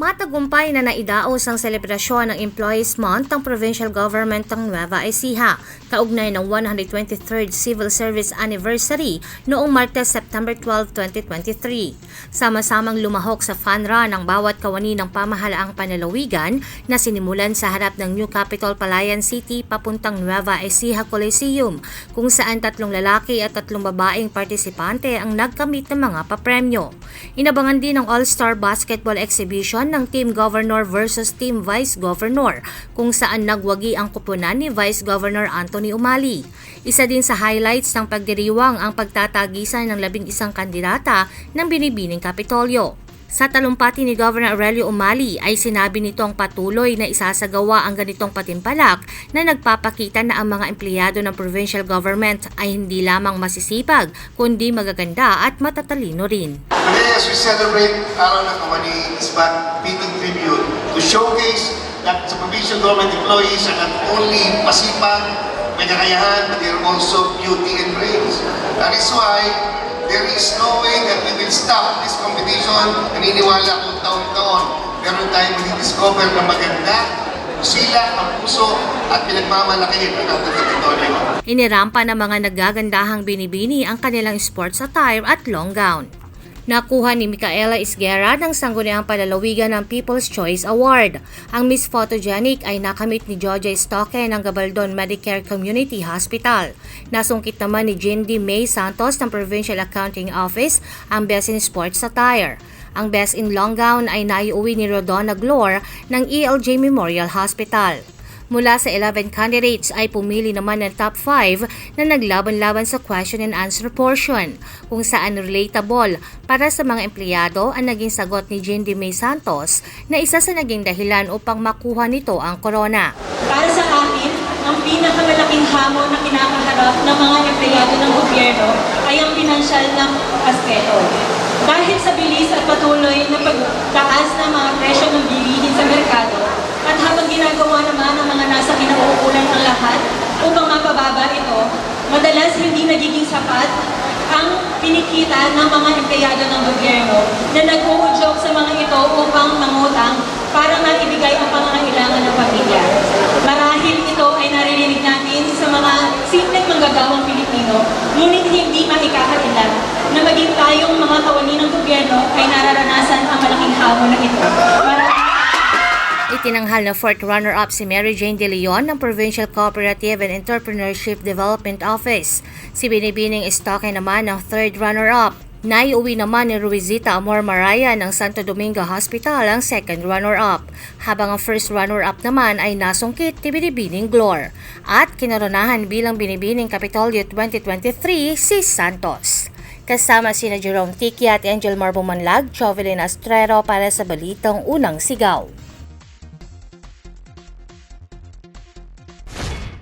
Matagumpay na naidaos ang selebrasyon ng Employees Month ng Provincial Government ng Nueva Ecija, kaugnay ng 123rd Civil Service Anniversary noong Martes, September 12, 2023. Sama-samang lumahok sa fun run ang bawat kawani ng pamahalaang panalawigan na sinimulan sa harap ng New Capital Palayan City papuntang Nueva Ecija Coliseum, kung saan tatlong lalaki at tatlong babaeng partisipante ang nagkamit ng mga papremyo. Inabangan din ang All-Star Basketball Exhibition ng Team Governor versus Team Vice Governor kung saan nagwagi ang kupunan ni Vice Governor Anthony Umali. Isa din sa highlights ng pagdiriwang ang pagtatagisan ng labing isang kandidata ng Binibining Kapitolyo. Sa talumpati ni Governor Aurelio Umali ay sinabi nitong patuloy na isasagawa ang ganitong patimpalak na nagpapakita na ang mga empleyado ng provincial government ay hindi lamang masisipag kundi magaganda at matatalino rin. Today, as we celebrate Araw ng Kawani, is to showcase that sa provincial government employees are not only masipag, may kakayahan, but they're also beauty and brains. That is why there is no way that we will stop this competition. Naniniwala kung taon-taon, meron tayong mag-discover na maganda, sila ang puso at pinagmamalaki ng ating teritoryo. Inirampa ng mga nagagandahang binibini ang kanilang sports attire at long gown. Nakuha ni Micaela Isguera ng sangguniang palalawigan ng People's Choice Award. Ang Miss Photogenic ay nakamit ni Georgia Stoke ng Gabaldon Medicare Community Hospital. Nasungkit naman ni Jindy May Santos ng Provincial Accounting Office ang Best in Sports Attire. Ang Best in Long Gown ay naiuwi ni Rodonna Glor ng ELJ Memorial Hospital. Mula sa 11 candidates ay pumili naman ng top 5 na naglaban-laban sa question and answer portion, kung saan relatable para sa mga empleyado ang naging sagot ni Jindy May Santos na isa sa naging dahilan upang makuha nito ang corona. Para sa akin, ang pinakamalaking hamon na kinakaharap ng mga empleyado ng gobyerno ay ang pinansyal ng aspeto. Dahil sa bilis at patuloy na pagtaas ng mga presyo ng bilihin sa merkado, at habang ginagawa naman ng mga nasa kinauukulan ang lahat upang mapababa ito, madalas hindi nagiging sapat ang pinikita ng mga empleyado ng gobyerno na nag-uudyok sa mga ito upang mangutang para maibigay ang pangangailangan ng pamilya. Marahil ito ay naririnig natin sa mga simpleng manggagawang Pilipino, ngunit hindi maikakailan na maging tayong mga kawani ng gobyerno ay nararanasan ang malaking hamon na ito. Itinanghal na fourth runner-up si Mary Jane De Leon ng Provincial Cooperative and Entrepreneurship Development Office. Si Binibining Estoque naman ng third runner-up. Naiuwi naman ni Ruizita Amor Maraya ng Santo Domingo Hospital ang second runner-up, habang ang first runner-up naman ay nasungkit ni Binibining Glor at kinoronahan bilang Binibining Kapitolyo 2023 si Santos. Kasama sina Jerome Tiki at Angel Marbo Manlag, Jovelyn Astrero para sa Balitang Unang Sigaw.